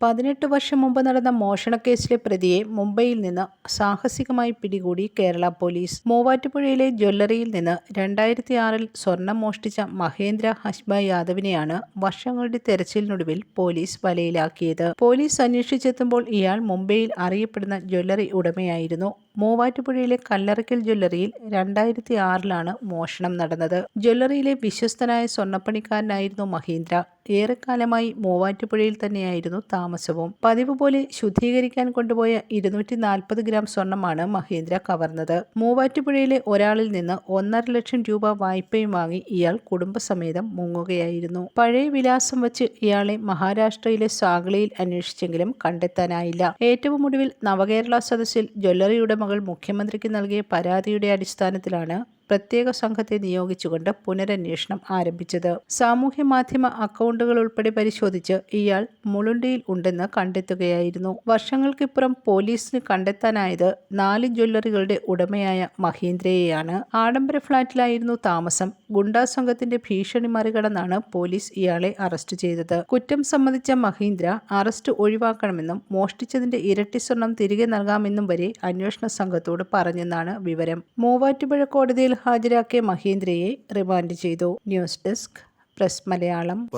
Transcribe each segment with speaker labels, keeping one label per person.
Speaker 1: പതിനെട്ട് വർഷം മുമ്പ് നടന്ന മോഷണക്കേസിലെ പ്രതിയെ മുംബൈയിൽ നിന്ന് സാഹസികമായി പിടികൂടി കേരള പോലീസ്. മൂവാറ്റുപുഴയിലെ ജ്വല്ലറിയിൽ നിന്ന് രണ്ടായിരത്തി ആറിൽ സ്വർണം മോഷ്ടിച്ച മഹേന്ദ്ര ഹസ്ബ യാദവിനെയാണ് വർഷങ്ങളുടെ തെരച്ചിലിനൊടുവിൽ പോലീസ് വലയിലാക്കിയത്. പോലീസ് അന്വേഷിച്ചെത്തുമ്പോൾ ഇയാൾ മുംബൈയിൽ അറിയപ്പെടുന്ന ജ്വല്ലറി ഉടമയായിരുന്നു. മൂവാറ്റുപുഴയിലെ കല്ലറയ്ക്കൽ ജ്വല്ലറിയിൽ രണ്ടായിരത്തി ആറിലാണ് മോഷണം നടന്നത്. ജ്വല്ലറിയിലെ വിശ്വസ്തനായ സ്വർണപ്പണിക്കാരനായിരുന്നു മഹീന്ദ്ര. ഏറെക്കാലമായി മൂവാറ്റുപുഴയിൽ തന്നെയായിരുന്നു താമസവും. പതിവ് പോലെ ശുദ്ധീകരിക്കാൻ കൊണ്ടുപോയ ഇരുന്നൂറ്റി നാൽപ്പത് ഗ്രാം സ്വർണമാണ് മഹേന്ദ്ര കവർന്നത്. മൂവാറ്റുപുഴയിലെ ഒരാളിൽ നിന്ന് ഒന്നര ലക്ഷം രൂപ വായ്പയും വാങ്ങി ഇയാൾ കുടുംബസമേതം മുങ്ങുകയായിരുന്നു. പഴയ വിലാസം വച്ച് ഇയാളെ മഹാരാഷ്ട്രയിലെ സാഗ്ലയിൽ അന്വേഷിച്ചെങ്കിലും കണ്ടെത്താനായില്ല. ഏറ്റവും ഒടുവിൽ നവകേരള സദസ്സിൽ ജ്വല്ലറിയുടെ മകൾ മുഖ്യമന്ത്രിക്ക് നൽകിയ പരാതിയുടെ അടിസ്ഥാനത്തിലാണ് പ്രത്യേക സംഘത്തെ നിയോഗിച്ചുകൊണ്ട് പുനരന്വേഷണം ആരംഭിച്ചത്. സാമൂഹ്യ മാധ്യമ അക്കൗണ്ടുകൾ ഉൾപ്പെടെ പരിശോധിച്ച് ഇയാൾ മുളുണ്ടിയിൽ ഉണ്ടെന്ന് കണ്ടെത്തുകയായിരുന്നു. വർഷങ്ങൾക്കിപ്പുറം പോലീസിന് കണ്ടെത്താനായത് നാല് ജ്വല്ലറികളുടെ ഉടമയായ മഹീന്ദ്രയെയാണ്. ആഡംബര ഫ്ളാറ്റിലായിരുന്നു താമസം. ഗുണ്ടാ സംഘത്തിന്റെ ഭീഷണി മറികടന്നാണ് പോലീസ് ഇയാളെ അറസ്റ്റ് ചെയ്തത്. കുറ്റം സംബന്ധിച്ച മഹീന്ദ്ര അറസ്റ്റ് ഒഴിവാക്കണമെന്നും മോഷ്ടിച്ചതിന്റെ ഇരട്ടി സ്വർണം തിരികെ നൽകാമെന്നും വരെ അന്വേഷണ സംഘത്തോട് പറഞ്ഞെന്നാണ് വിവരം. മൂവാറ്റുപുഴ കോടതിയിൽ ഹാജരാക്കിയ മഹീന്ദ്രയെ റിമാൻഡ് ചെയ്തു news desk press Malayalam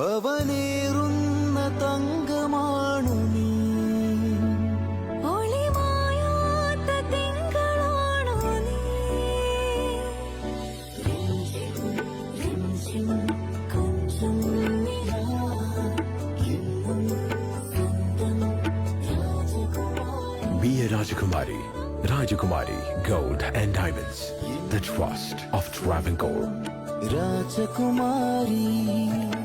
Speaker 2: Rajakumari Rajakumari
Speaker 3: Goud and Rajakumari. the Trust of Travancore.
Speaker 4: gold.